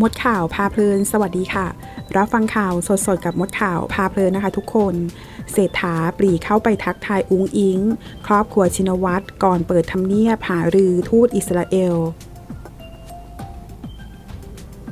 มดข่าวพาเพลิน สวัสดีค่ะ รับฟังข่าวสดๆ กับมดข่าวพาเพลินนะคะทุกคน เศรษฐาปรีเข้าไปทักทายอุ้งอิง ครอบครัวชินวัตรก่อนเปิดทำเนียบหารือทูตอิสราเอล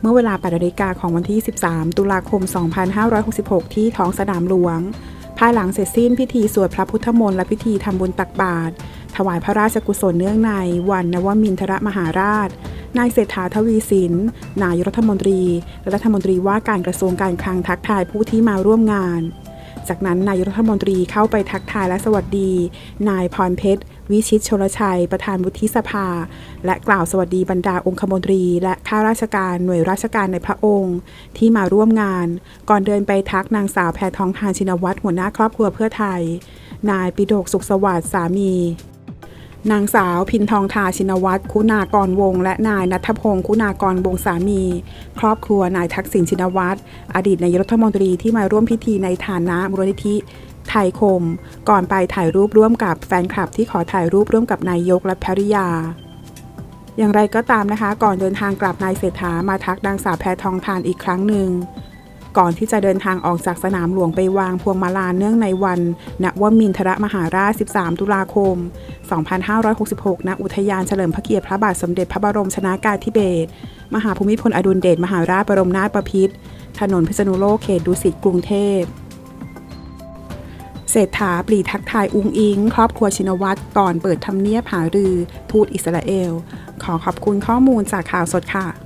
เมื่อเวลา8นาฬิกาของวันที่ 13 ตุลาคม 2566 ที่ท้องสนามหลวง ภายหลังเสร็จสิ้นพิธีสวดพระพุทธมนต์และพิธีทำบุญตักบาตรถวายพระราชกุศลเนื่องในวันนวมินทรมหาราช นายเศรษฐาทวีสิน นายรัฐมนตรี และรัฐมนตรีว่าการกระทรวงการคลังทักทายผู้ที่มาร่วมงาน จากนั้นนายรัฐมนตรีเข้าไปทักทายและสวัสดี นายพรเพชร วิชิตชลชัย ประธานวุฒิสภา และกล่าวสวัสดีบรรดาองคมนตรี และข้าราชการหน่วยราชการในพระองค์ ที่มาร่วมงาน ก่อนเดินไปทักนางสาวแพทองทานชินวัตรหัวหน้าครอบครัวเพื่อไทย นายปิโดกสุขสวัสดิ์สามี นางสาวพินทองทาชินวัตรคุณากรวง และนายนัทพงศ์คุณากรวงสามี ครอบครัวนายทักษิณชินวัตรอดีตนายรัฐมนตรีที่มาร่วมพิธีในฐานะมูลนิธิไทยคม ก่อนไปถ่ายรูปร่วมกับแฟนคลับที่ขอถ่ายรูปร่วมกับนายกและภริยา อย่างไรก็ตามนะคะ ก่อนเดินทางกลับนายเศรษฐามาทักนางสาวแพทองทานอีกครั้งหนึ่ง ก่อนที่จะเดินทางออกจากสนามหลวงไปวางพวงมาลาเนื่องในวัน ณวมินทรมหาราช 13 ตุลาคม 2566 ณ อุทยานเฉลิมพระเกียรติพระบาทสมเด็จพระบรมชนากาธิเบศร มหาภูมิพลอดุลเดชมหาราชบรมนาถบพิตร ถนนพิษณุโลกเขตดุสิตกรุงเทพเศรษฐาปรีทักทายอุงอิง ครอบครัวชินวัตรก่อนเปิดทำเนียบหารือ ทูตอิสราเอล ขอขอบคุณข้อมูลจากข่าวสดค่ะ